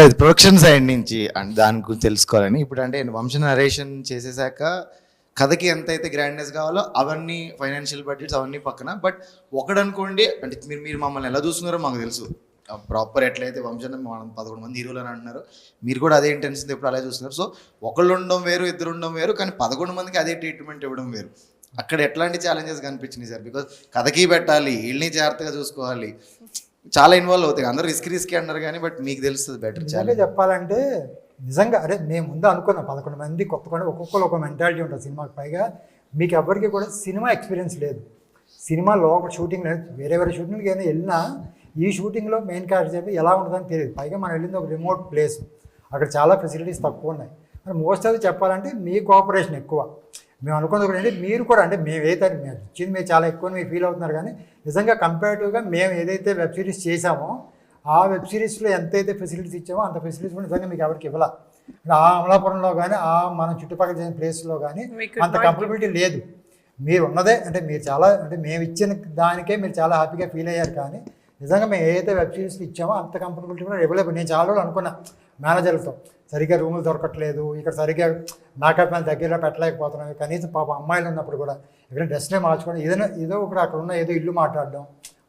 అది production side నుంచి and దాని గురించి తెలుసుకోవాలని. ఇప్పుడు అంటే వంశ నరేషన్ చేసేసాక కథకి ఎంత అయితే గ్రాండ్నెస్ కావాలో అవన్నీ ఫైనాన్షియల్ బడ్జెట్స్ అవన్నీ పక్కన. బట్ ఒకడనుకోండి అంటే మీరు మీరు మమ్మల్ని ఎలా చూస్తున్నారో మాకు తెలుసు. ప్రాపర్ ఎట్లయితే వంశం మనం పదకొండు మంది హీరోలు అని అంటున్నారు మీరు కూడా అదే ఇంటెన్షన్ ఎప్పుడు అలాగే చూస్తున్నారు. సో ఒకళ్ళు ఉండడం వేరు ఇద్దరు ఉండడం వేరు కానీ పదకొండు మందికి అదే ట్రీట్మెంట్ ఇవ్వడం వేరు. అక్కడ ఎట్లాంటి ఛాలెంజెస్ కనిపించినాయి సార్? బికాజ్ కథకి పెట్టాలి వీళ్ళని జాగ్రత్తగా చూసుకోవాలి. చాలా ఇన్వాల్వ్ అవుతాయి. అందరూ రిస్క్ రిస్క్ అన్నారు కానీ బట్ మీకు తెలుస్తుంది బెటర్ ఛాలెంజ్ చెప్పాలంటే నిజంగా అరే మేము ముందు అనుకున్నాం పదకొండు మంది కొత్త కొండ ఒక్కొక్కరు ఒక మెంటాలిటీ ఉంటుంది సినిమాకి. పైగా మీకు ఎవరికి కూడా సినిమా ఎక్స్పీరియన్స్ లేదు. సినిమా లోపల షూటింగ్ లేదు. వేరే వేరే షూటింగ్కి ఏమైనా వెళ్ళినా ఈ షూటింగ్లో మెయిన్ క్యారెక్టర్ చెప్పి ఎలా ఉంటుందని తెలియదు. పైగా మనం వెళ్ళింది ఒక రిమోట్ ప్లేస్ అక్కడ చాలా ఫెసిలిటీస్ తక్కువ ఉన్నాయి. మరి మోస్ట్ ఆఫ్ చెప్పాలంటే మీ కోఆపరేషన్ ఎక్కువ. మేము అనుకున్నది ఒకటి ఏంటి? మీరు కూడా అంటే మేము ఏదైతే మేము ఇచ్చింది మీరు చాలా ఎక్కువ మీరు ఫీల్ అవుతున్నారు కానీ నిజంగా కంపేరిటివ్గా మేము ఏదైతే వెబ్ సిరీస్ చేసామో ఆ వెబ్ సిరీస్లో ఎంతైతే ఫెసిలిటీస్ ఇచ్చామో అంత ఫెసిలిటీస్ కూడా నిజంగా మీకు ఎవరికి ఇవ్వాల. అంటే ఆ అమలాపురంలో కానీ ఆ మన చుట్టుపక్కల చేసిన ప్లేస్లో కానీ అంత కంఫర్టబిలిటీ లేదు. మీరు ఉన్నదే అంటే మీరు చాలా అంటే మేము ఇచ్చిన దానికే మీరు చాలా హ్యాపీగా ఫీల్ అయ్యారు కానీ నిజంగా మేము ఏదైతే వెబ్ సిరీస్లు ఇచ్చామో అంత కంఫర్టబిలిటీ కూడా ఇవ్వలేదు నేను చాలా రోజులు అనుకున్నా మేనేజర్లతో సరిగ్గా రూములు దొరకట్లేదు ఇక్కడ సరిగ్గా మేకప్ మ్యాన్ దగ్గరలో పెట్టలేకపోతున్నాం కనీసం పాప అమ్మాయిలు ఉన్నప్పుడు కూడా ఇక్కడ డ్రెస్నే మార్చుకోవడం ఏదైనా ఏదో ఒకటి అక్కడ ఉన్న ఏదో ఇల్లు మాట్లాడడం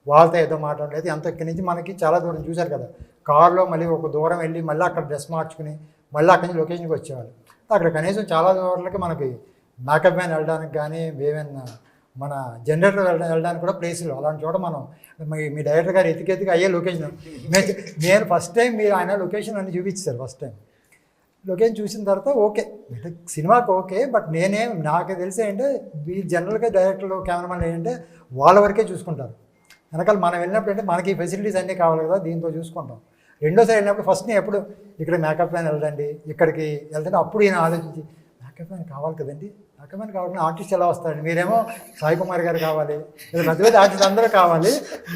వాళ్ళతో ఏదో మాట్లాడలేదు అంత ఇక్కడి నుంచి మనకి చాలా దూరం చూశారు కదా. కారులో మళ్ళీ ఒక దూరం వెళ్ళి మళ్ళీ అక్కడ డ్రెస్ మార్చుకుని మళ్ళీ అక్కడి నుంచి లొకేషన్కి వచ్చేవాళ్ళు. అక్కడ కనీసం చాలా దూరాలకి మనకి మేకప్ మ్యాన్ వెళ్ళడానికి కానీ ఏమైనా మన జనరేటర్ వెళ్ళడం వెళ్ళడానికి కూడా ప్లేసులు అలాంటి చోట మనం మీ మీ డైరెక్టర్ గారు ఎతికెతికి అయ్యే లొకేషన్ నేను ఫస్ట్ టైం మీరు ఆయన లొకేషన్ అన్ని చూపించారు ఫస్ట్ టైం లొకేషన్ చూసిన తర్వాత ఓకే సినిమాకి ఓకే బట్ నేనేం నాకు తెలిసి ఏంటంటే ఈ జనరల్గా డైరెక్టర్లు కెమెరామెన్ ఏంటంటే వాళ్ళ వరకే చూసుకుంటారు. వెనకాల మనం వెళ్ళినప్పుడు అంటే మనకి ఫెసిలిటీస్ అన్నీ కావాలి కదా దీంతో చూసుకుంటాం. రెండోసారి వెళ్ళినప్పుడు ఫస్ట్ నేను ఎప్పుడు ఇక్కడ మేకప్ ప్లాన్ వెళ్ళండి ఇక్కడికి వెళ్తుంటే అప్పుడు ఈయన ఆలోచించి మేకప్ మ్యాన్ కావాలి కదండి? మేకప్ మ్యాన్ కావాలని ఆర్టిస్ట్ ఎలా వస్తారండి మీరేమో సాయి కుమార్ గారు కావాలి లేదా పెద్ద పెద్ద ఆర్టిస్ట్ అందరూ కావాలి.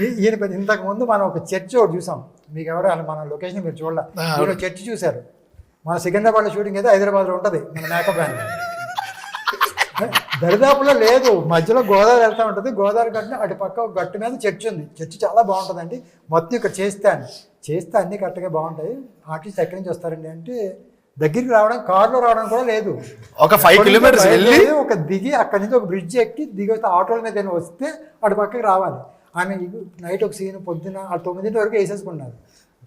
ఈయన పెద్ద- ఇంతకు ముందు మనం ఒక చర్చ్ ఒకటి చూసాం. మీకు ఎవరు మన లొకేషన్ మీరు చూడాలి. మీరు చర్చ్ చూశారు. మన సికింద్రాబాద్లో షూటింగ్ అయితే హైదరాబాద్లో ఉంటుంది మన మేకప్ మ్యాన్ దరిదాపులో లేదు. మధ్యలో గోదావరి వెళ్తూ ఉంటుంది. గోదావరి గట్టున అటు పక్క ఒక గట్టు మీద చర్చ్ ఉంది. చర్చ్ చాలా బాగుంటుందండి. మొత్తం ఇక్కడ చేస్తే అని చేస్తే అన్ని కరెక్ట్గా బాగుంటాయి. ఆర్టిస్ట్ ఎక్కడి నుంచి వస్తారండి అంటే దగ్గరికి రావడం కార్లో రావడం కూడా లేదు. ఒక ఫైవ్ కిలోమీటర్స్ వెళ్ళి ఒక దిగి అక్కడి నుంచి ఒక బ్రిడ్జ్ ఎక్కి దిగి వస్తే ఆటోల మీద వస్తే అటు పక్కకి రావాలి. ఆమె నైట్ ఒక సీన్ పొద్దున ఆ తొమ్మిదింటి వరకు వేసేసుకున్నారు.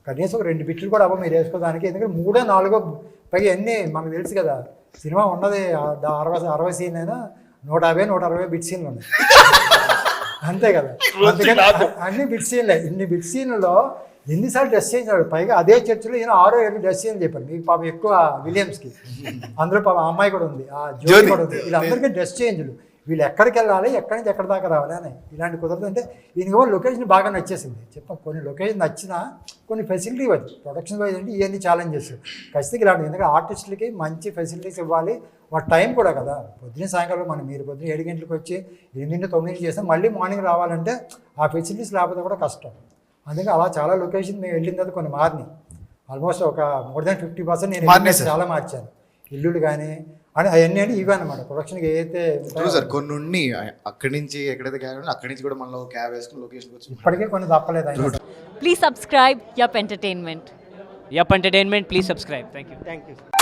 కనీసం ఒక రెండు బిట్లు కూడా అవ్వ మీరు వేసుకోవడానికి ఎందుకంటే మూడో నాలుగో పైగా ఎన్ని మనకు తెలుసు కదా సినిమా ఉన్నది అరవై అరవై సీన్ అయినా నూట యాభై నూట అరవై బిట్ సీన్లు ఉన్నాయి. అంతే కదా. అన్ని బిట్ సీన్లే ఇన్ని బిట్ సీన్లలో ఎన్నిసార్లు డ్రెస్ చేయించాడు పైగా అదే చర్చిలో ఈయన ఆరో ఏళ్ళు డ్రెస్ చేయని చెప్పారు మీకు పాపం ఎక్కువ విలియమ్స్కి. అందులో పాపం అమ్మాయి కూడా ఉంది. ఆ జ్యోతి జ్యోతి. కూడా ఉంది. వీళ్ళందరికీ డ్రెస్ చేంజ్లు. వీళ్ళు ఎక్కడికి వెళ్ళాలి ఎక్కడి నుంచి ఎక్కడి దాకా రావాలి అని. ఇలాంటి కుదరదు అంటే ఈయనకి కూడా లొకేషన్ బాగా నచ్చేసింది. చెప్పాం కొన్ని లొకేషన్ నచ్చినా కొన్ని ఫెసిలిటీ వచ్చి ప్రొడక్షన్ వైజ్ అంటే ఇవన్నీ ఛాలెంజెస్ ఖచ్చితంగా ఇలాంటి ఎందుకంటే ఆర్టిస్టులకి మంచి ఫెసిలిటీస్ ఇవ్వాలి. వాళ్ళ టైం కూడా కదా. పొద్దున్న సాయంకాలం మనం మీరు పొద్దున్న ఏడు గంటలకు వచ్చి ఎనిమిది తొమ్మిది చేస్తాం మళ్ళీ మార్నింగ్ రావాలంటే ఆ ఫెసిలిటీస్ లేకపోతే కూడా కష్టం. అందుకే అలా చాలా లొకేషన్ మేము వెళ్ళిన తర్వాత కొన్ని మారినాయి ఆల్మోస్ట్ ఒక మోర్ దాన్ ఫిఫ్టీ పర్సెంట్ నేను చాలా మార్చాను ఇల్లులు కానీ అని అవన్నీ అంటే ఇవే అనమాట ప్రొడక్షన్కి ఏదైతే సార్ కొన్ని ఉన్నాయి అక్కడి నుంచి ఎక్కడైతే క్యాబ్ అక్కడి నుంచి కూడా మనలో క్యాబ్ వేసుకుని లొకేషన్కి వచ్చి ఇప్పటికే కొన్ని తప్పలేదు అయినా Please subscribe Yup Entertainment. Yup Entertainment, please subscribe. Thank you. Thank you.